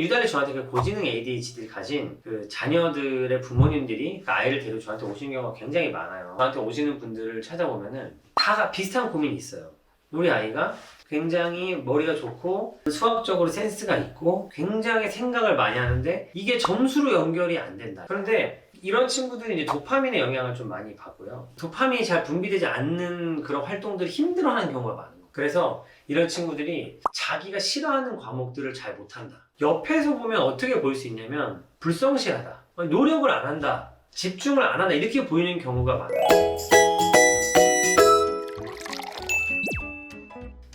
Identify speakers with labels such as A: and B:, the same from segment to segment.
A: 유달리 저한테 그 고지능 ADHD를 가진 그 자녀들의 부모님들이 그 아이를 데리고 저한테 오시는 경우가 굉장히 많아요. 저한테 오시는 분들을 찾아보면은 다 비슷한 고민이 있어요. 우리 아이가 굉장히 머리가 좋고 수학적으로 센스가 있고 굉장히 생각을 많이 하는데 이게 점수로 연결이 안 된다. 그런데 이런 친구들이 이제 도파민의 영향을 좀 많이 받고요. 도파민이 잘 분비되지 않는 그런 활동들을 힘들어하는 경우가 많아요. 그래서 이런 친구들이 자기가 싫어하는 과목들을 잘 못한다. 옆에서 보면 어떻게 보일 수 있냐면 불성실하다. 노력을 안 한다. 집중을 안 한다. 이렇게 보이는 경우가 많아요.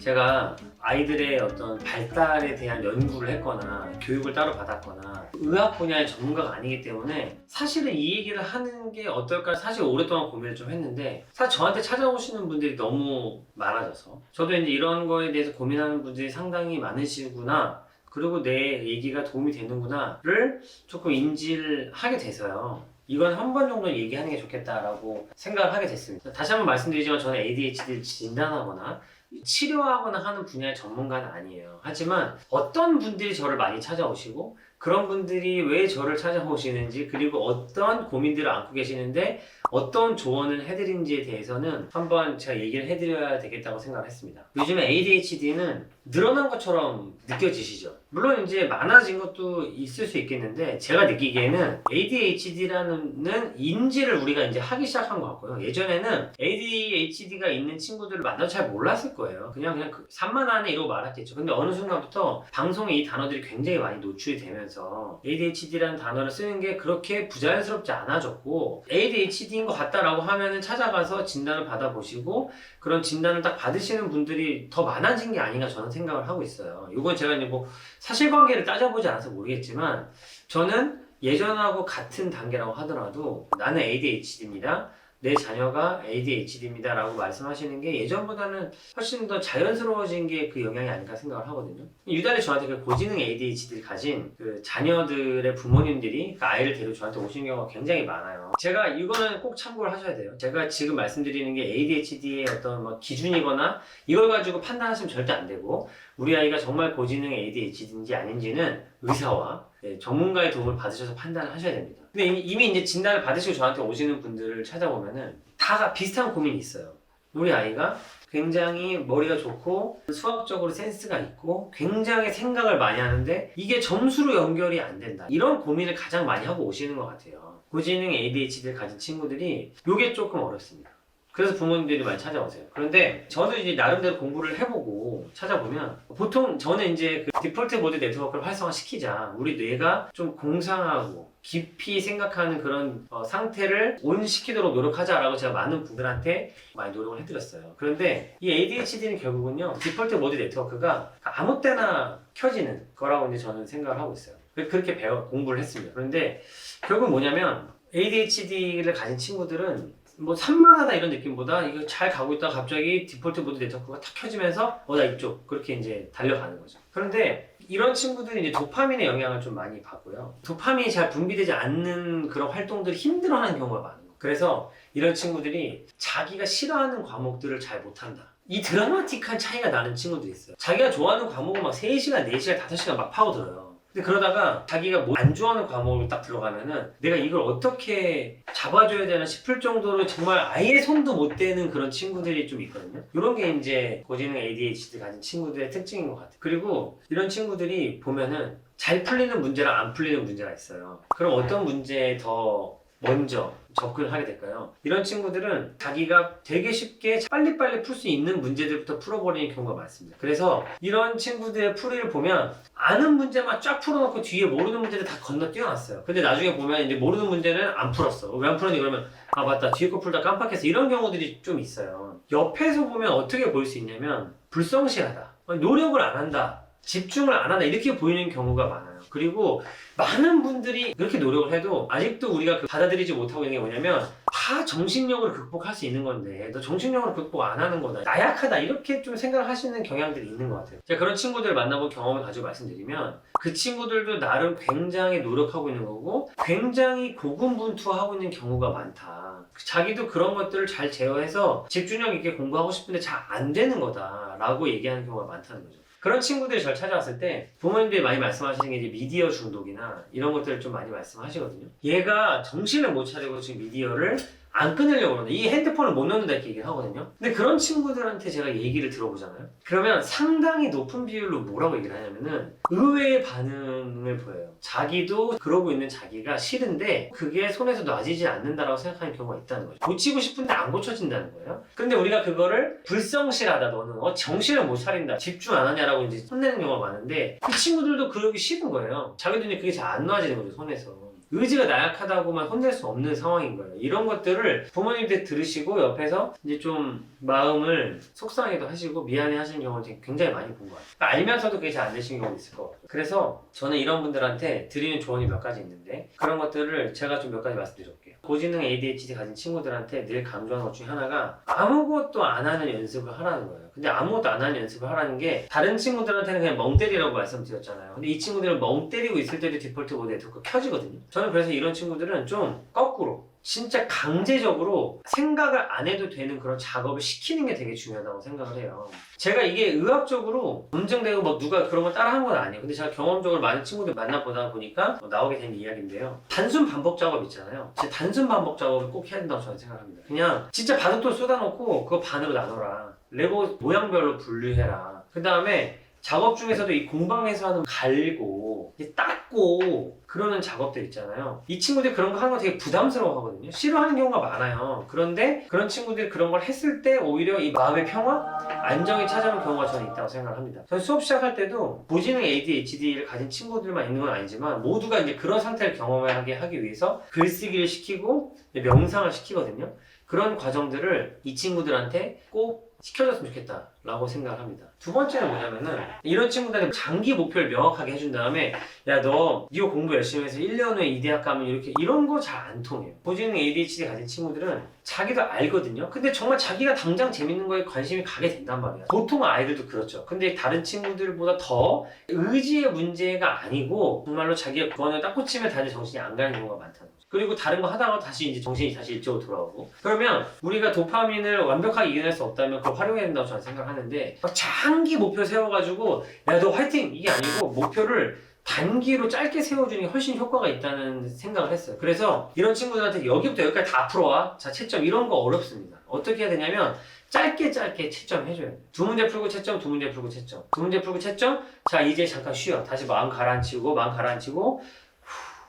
A: 제가 아이들의 어떤 발달에 대한 연구를 했거나 교육을 따로 받았거나 의학 분야의 전문가가 아니기 때문에 사실은 이 얘기를 하는 게 어떨까 사실 오랫동안 고민을 좀 했는데 사실 저한테 찾아오시는 분들이 너무 많아져서 저도 이제 이런 거에 대해서 고민하는 분들이 상당히 많으시구나 그리고 내 얘기가 도움이 되는구나를 조금 인지를 하게 돼서요. 이건 한 번 정도 얘기하는 게 좋겠다라고 생각을 하게 됐습니다. 다시 한번 말씀드리지만 저는 ADHD를 진단하거나 치료하거나 하는 분야의 전문가는 아니에요. 하지만 어떤 분들이 저를 많이 찾아오시고 그런 분들이 왜 저를 찾아오시는지 그리고 어떤 고민들을 안고 계시는데 어떤 조언을 해드린지에 대해서는 한번 제가 얘기를 해드려야 되겠다고 생각을 했습니다. 요즘에 ADHD는 늘어난 것처럼 느껴지시죠? 물론 이제 많아진 것도 있을 수 있겠는데 제가 느끼기에는 ADHD라는 인지를 우리가 이제 하기 시작한 것 같고요. 예전에는 ADHD가 있는 친구들을 만나도 잘 몰랐을 거예요. 그냥 그냥 그 산만하네 이러고 말았겠죠. 근데 어느 순간부터 방송에 이 단어들이 굉장히 많이 노출이 되면서 ADHD라는 단어를 쓰는 게 그렇게 부자연스럽지 않아졌고 ADHD 인 것 같다라고 하면은 찾아가서 진단을 받아보시고 그런 진단을 딱 받으시는 분들이 더 많아진 게 아닌가 저는 생각을 하고 있어요. 이건 제가 이제 뭐 사실관계를 따져보지 않아서 모르겠지만 저는 예전하고 같은 단계라고 하더라도 나는 ADHD입니다. 내 자녀가 ADHD입니다. 라고 말씀하시는 게 예전보다는 훨씬 더 자연스러워진 게 그 영향이 아닐까 생각을 하거든요. 유달리 저한테 그 고지능 ADHD를 가진 그 자녀들의 부모님들이 그 아이를 데리고 저한테 오시는 경우가 굉장히 많아요. 제가 이거는 꼭 참고를 하셔야 돼요. 제가 지금 말씀드리는 게 ADHD의 어떤 뭐 기준이거나 이걸 가지고 판단하시면 절대 안 되고 우리 아이가 정말 고지능 ADHD인지 아닌지는 의사와 네, 전문가의 도움을 받으셔서 판단을 하셔야 됩니다. 근데 이미, 이미 이제 진단을 받으시고 저한테 오시는 분들을 찾아보면은 다 비슷한 고민이 있어요. 우리 아이가 굉장히 머리가 좋고 수학적으로 센스가 있고 굉장히 생각을 많이 하는데 이게 점수로 연결이 안 된다. 이런 고민을 가장 많이 하고 오시는 것 같아요. 고지능 ADHD를 가진 친구들이 이게 조금 어렵습니다. 그래서 부모님들이 많이 찾아오세요. 그런데 저도 이제 나름대로 공부를 해보고 찾아보면 보통 저는 이제 그 디폴트 모드 네트워크를 활성화시키자 우리 뇌가 좀 공상하고 깊이 생각하는 그런 어, 상태를 온시키도록 노력하자라고 제가 많은 분들한테 많이 노력을 해드렸어요. 그런데 이 ADHD는 결국은요 디폴트 모드 네트워크가 아무 때나 켜지는 거라고 이제 저는 생각을 하고 있어요. 그렇게 배워 공부를 했습니다. 그런데 결국 뭐냐면 ADHD를 가진 친구들은 뭐 산만하다 이런 느낌보다 이거 잘 가고 있다가 갑자기 디폴트 모드 네트워크가 탁 켜지면서 어 나 이쪽 그렇게 이제 달려가는 거죠. 그런데 이런 친구들이 이제 도파민의 영향을 좀 많이 받고요. 도파민이 잘 분비되지 않는 그런 활동들을 힘들어하는 경우가 많아요. 그래서 이런 친구들이 자기가 싫어하는 과목들을 잘 못한다. 이 드라마틱한 차이가 나는 친구들이 있어요. 자기가 좋아하는 과목을 막 3시간, 4시간, 5시간 막 파고들어요. 근데 그러다가 자기가 뭐 안 좋아하는 과목을 딱 들어가면은 내가 이걸 어떻게 잡아줘야 되나 싶을 정도로 정말 아예 손도 못 대는 그런 친구들이 좀 있거든요. 이런 게 이제 고지능 ADHD 가진 친구들의 특징인 것 같아요. 그리고 이런 친구들이 보면은 잘 풀리는 문제랑 안 풀리는 문제가 있어요. 그럼 어떤 문제에 더 먼저 접근을 하게 될까요? 이런 친구들은 자기가 되게 쉽게 빨리빨리 풀 수 있는 문제들부터 풀어버리는 경우가 많습니다. 그래서 이런 친구들의 풀이를 보면 아는 문제만 쫙 풀어놓고 뒤에 모르는 문제를 다 건너 뛰어놨어요. 근데 나중에 보면 이제 모르는 문제는 안 풀었어. 왜 안 풀었니? 그러면 아 맞다 뒤에 거 풀다 깜빡했어. 이런 경우들이 좀 있어요. 옆에서 보면 어떻게 보일 수 있냐면 불성실하다. 노력을 안 한다. 집중을 안 한다. 이렇게 보이는 경우가 많아요. 그리고 많은 분들이 그렇게 노력을 해도 아직도 우리가 그 받아들이지 못하고 있는 게 뭐냐면 다 정신력으로 극복할 수 있는 건데 너 정신력으로 극복 안 하는 거다 나약하다 이렇게 좀 생각을 하시는 경향들이 있는 것 같아요. 제가 그런 친구들을 만나본 경험을 가지고 말씀드리면 그 친구들도 나름 굉장히 노력하고 있는 거고 굉장히 고군분투하고 있는 경우가 많다. 자기도 그런 것들을 잘 제어해서 집중력 있게 공부하고 싶은데 잘 안 되는 거다 라고 얘기하는 경우가 많다는 거죠 그런 친구들이 저를 찾아왔을 때 부모님들이 많이 말씀하시는 게 이제 미디어 중독이나 이런 것들을 좀 많이 말씀하시거든요. 얘가 정신을 못 차리고 지금 미디어를 안 끊으려고 그러는데 이 핸드폰을 못 넣는다 이렇게 얘기를 하거든요. 근데 그런 친구들한테 제가 얘기를 들어보잖아요. 그러면 상당히 높은 비율로 뭐라고 얘기를 하냐면은 의외의 반응을 보여요. 자기도 그러고 있는 자기가 싫은데 그게 손에서 놔지지 않는다라고 생각하는 경우가 있다는 거죠. 고치고 싶은데 안 고쳐진다는 거예요. 근데 우리가 그거를 불성실하다 너는 어 정신을 못 차린다 집중 안 하냐라고 이제 혼내는 경우가 많은데 그 친구들도 그러기 싫은 거예요. 자기도 이제 그게 잘 안 놔지는 거죠 손에서. 의지가 나약하다고만 혼낼 수 없는 상황인 거예요. 이런 것들을 부모님들 들으시고 옆에서 이제 좀 마음을 속상해도 하시고 미안해 하시는 경우를 굉장히 많이 본 것 같아요. 그러니까 알면서도 그게 잘 안 되시는 경우도 있을 것 같아요. 그래서 저는 이런 분들한테 드리는 조언이 몇 가지 있는데 그런 것들을 제가 좀 몇 가지 말씀드릴게요. 고지능 ADHD 가진 친구들한테 늘 강조하는 것 중에 하나가 아무것도 안 하는 연습을 하라는 거예요. 근데 아무것도 안 하는 연습을 하라는 게 다른 친구들한테는 그냥 멍 때리라고 말씀드렸잖아요. 근데 이 친구들은 멍 때리고 있을 때도 디폴트 모드 네트워크 켜지거든요. 저는 그래서 이런 친구들은 좀 거꾸로 진짜 강제적으로 생각을 안 해도 되는 그런 작업을 시키는 게 되게 중요하다고 생각을 해요. 제가 이게 의학적으로 검증되고 뭐 누가 그런 걸 따라 한 건 아니에요. 근데 제가 경험적으로 많은 친구들 만나보다 보니까 뭐 나오게 된 이야기인데요. 단순 반복 작업 있잖아요. 단순 반복 작업을 꼭 해야 된다고 저는 생각합니다. 그냥 진짜 바둑돌 쏟아놓고 그거 반으로 나눠라. 레고 모양별로 분류해라. 그 다음에 작업 중에서도 이 공방에서 하는 갈고 이제 닦고 그러는 작업들 있잖아요. 이 친구들이 그런 거 하는 거 되게 부담스러워 하거든요. 싫어하는 경우가 많아요. 그런데 그런 친구들이 그런 걸 했을 때 오히려 이 마음의 평화, 안정이 찾아오는 경우가 저는 있다고 생각을 합니다. 저는 수업 시작할 때도 고지능 ADHD를 가진 친구들만 있는 건 아니지만 모두가 이제 그런 상태를 경험하게 하기 위해서 글쓰기를 시키고 명상을 시키거든요. 그런 과정들을 이 친구들한테 꼭 시켜줬으면 좋겠다 라고 생각을 합니다. 두 번째는 뭐냐면은 이런 친구들한테 장기 목표를 명확하게 해준 다음에 야 너 니가 공부 열심히 해서 1년 후에 이 대학 가면 이렇게 이런 거 잘 안 통해요. 고지능 ADHD 가진 친구들은 자기도 알거든요. 근데 정말 자기가 당장 재밌는 거에 관심이 가게 된단 말이야. 보통 아이들도 그렇죠. 근데 다른 친구들보다 더 의지의 문제가 아니고 정말로 자기가 그거는 딱 꽂히면 다들 정신이 안 가는 경우가 많다는 거죠. 그리고 다른 거 하다가 다시 이제 정신이 다시 일찍으로 돌아오고 그러면 우리가 도파민을 완벽하게 이겨낼 수 없다면 그걸 활용해야 된다고 저는 생각하는데 막 장기 목표 세워가지고 야 너 화이팅 이게 아니고 목표를 단기로 짧게 세워주는 게 훨씬 효과가 있다는 생각을 했어요. 그래서 이런 친구들한테 여기부터 여기까지 다 풀어와. 자, 채점 이런 거 어렵습니다. 어떻게 해야 되냐면 짧게 짧게 채점 해줘요. 두 문제 풀고 채점, 두 문제 풀고 채점. 두 문제 풀고 채점. 자, 이제 잠깐 쉬어. 다시 마음 가라앉히고, 마음 가라앉히고, 후,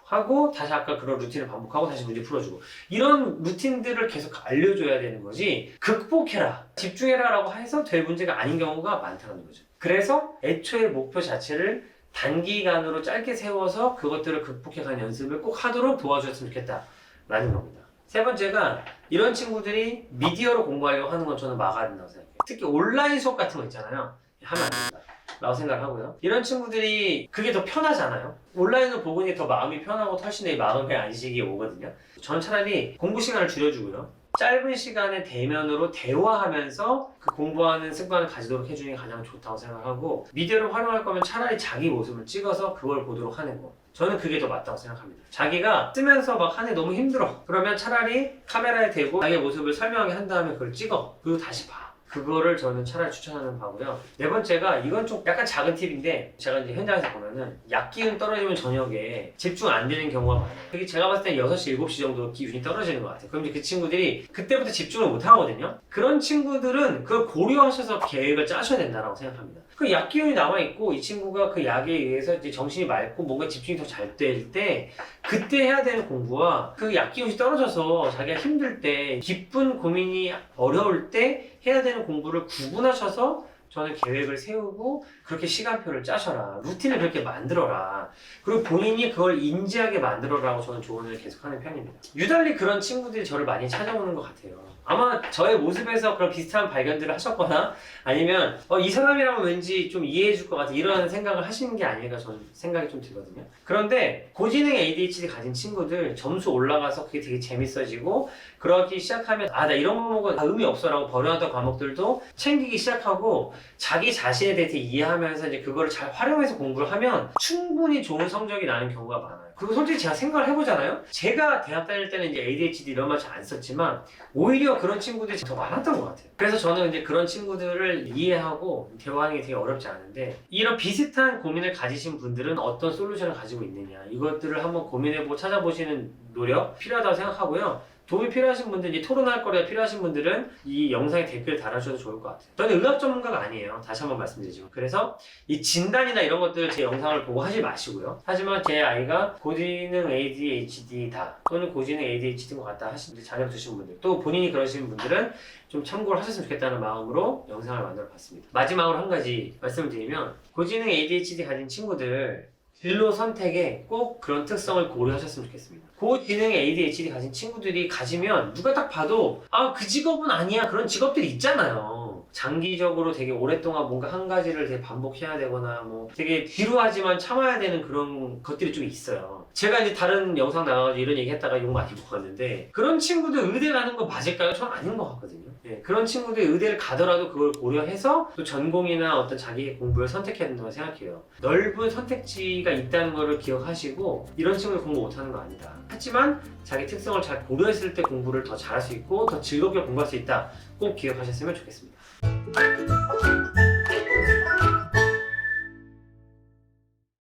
A: 하고, 다시 아까 그런 루틴을 반복하고, 다시 문제 풀어주고. 이런 루틴들을 계속 알려줘야 되는 거지, 극복해라, 집중해라 라고 해서 될 문제가 아닌 경우가 많다는 거죠. 그래서 애초에 목표 자체를 단기간으로 짧게 세워서 그것들을 극복해가는 연습을 꼭 하도록 도와주셨으면 좋겠다 라는 겁니다. 세 번째가 이런 친구들이 미디어로 공부하려고 하는 건 저는 막아야 된다고 생각해요. 특히 온라인 수업 같은 거 있잖아요. 하면 안 된다. 라고 생각을 하고요. 이런 친구들이 그게 더 편하잖아요. 온라인으로 보고 있는 게더 마음이 편하고 훨씬 내 마음의 안식이 오거든요. 저는 차라리 공부 시간을 줄여주고요. 짧은 시간에 대면으로 대화하면서 그 공부하는 습관을 가지도록 해주는 게 가장 좋다고 생각하고 미디어를 활용할 거면 차라리 자기 모습을 찍어서 그걸 보도록 하는 거. 저는 그게 더 맞다고 생각합니다. 자기가 쓰면서 막 하는 게 너무 힘들어. 그러면 차라리 카메라에 대고 자기의 모습을 설명하게 한 다음에 그걸 찍어. 그리고 다시 봐. 그거를 저는 차라리 추천하는 바고요. 네 번째가 이건 좀 약간 작은 팁인데 제가 이제 현장에서 보면은 약 기운 떨어지면 저녁에 집중 안 되는 경우가 많아요. 그게 제가 봤을 때 6시, 7시 정도 기운이 떨어지는 것 같아요. 그럼 이제 그 친구들이 그때부터 집중을 못 하거든요. 그런 친구들은 그걸 고려하셔서 계획을 짜셔야 된다고 생각합니다. 그 약 기운이 남아 있고 이 친구가 그 약에 의해서 이제 정신이 맑고 뭔가 집중이 더 잘 될 때 그때 해야 되는 공부와 그 약 기운이 떨어져서 자기가 힘들 때 기쁜 고민이 어려울 때 해야 되는 공부를 구분하셔서 저는 계획을 세우고 그렇게 시간표를 짜셔라. 루틴을 그렇게 만들어라. 그리고 본인이 그걸 인지하게 만들어라고 저는 조언을 계속하는 편입니다. 유달리 그런 친구들이 저를 많이 찾아오는 것 같아요. 아마 저의 모습에서 그런 비슷한 발견들을 하셨거나 아니면 어, 이 사람이라면 왠지 좀 이해해 줄 것 같아 이런 생각을 하시는 게 아닐까 저는 생각이 좀 들거든요. 그런데 고지능 ADHD 가진 친구들 점수 올라가서 그게 되게 재밌어지고 그러기 시작하면 아 나 이런 과목은 다 의미 없어라고 버려하던 과목들도 챙기기 시작하고 자기 자신에 대해서 이해하면서 이제 그거를 잘 활용해서 공부를 하면 충분히 좋은 성적이 나는 경우가 많아요. 그리고 솔직히 제가 생각을 해보잖아요. 제가 대학 다닐 때는 이제 ADHD 이런 말 잘 안 썼지만 오히려 그런 친구들이 더 많았던 것 같아요. 그래서 저는 이제 그런 친구들을 이해하고 대화하는 게 되게 어렵지 않은데 이런 비슷한 고민을 가지신 분들은 어떤 솔루션을 가지고 있느냐 이것들을 한번 고민해보고 찾아보시는 노력 필요하다고 생각하고요. 도움이 필요하신 분들, 이 토론할 거리가 필요하신 분들은 이 영상에 댓글 달아주셔도 좋을 것 같아요. 저는 의학 전문가가 아니에요. 다시 한번 말씀드리지만. 그래서 이 진단이나 이런 것들 제 영상을 보고 하지 마시고요. 하지만 제 아이가 고지능 ADHD다 또는 고지능 ADHD인 것 같다 하신 자녀 두신 분들 또 본인이 그러시는 분들은 좀 참고를 하셨으면 좋겠다는 마음으로 영상을 만들어 봤습니다. 마지막으로 한 가지 말씀을 드리면 고지능 ADHD 가진 친구들 진로 선택에 꼭 그런 특성을 고려하셨으면 좋겠습니다. 고지능 ADHD 가진 친구들이 가지면 누가 딱 봐도 아 그 직업은 아니야 그런 직업들이 있잖아요. 장기적으로 되게 오랫동안 뭔가 한 가지를 되게 반복해야 되거나 뭐 되게 지루하지만 참아야 되는 그런 것들이 좀 있어요. 제가 이제 다른 영상 나가서 이런 얘기 했다가 욕 많이 먹었는데 그런 친구들 의대 가는 거 맞을까요? 전 아닌 것 같거든요. 예, 그런 친구들이 의대를 가더라도 그걸 고려해서 또 전공이나 어떤 자기의 공부를 선택해야 된다고 생각해요. 넓은 선택지가 있다는 것을 기억하시고 이런 친구들 공부 못하는 거 아니다. 하지만 자기 특성을 잘 고려했을 때 공부를 더 잘할 수 있고 더 즐겁게 공부할 수 있다. 꼭 기억하셨으면 좋겠습니다.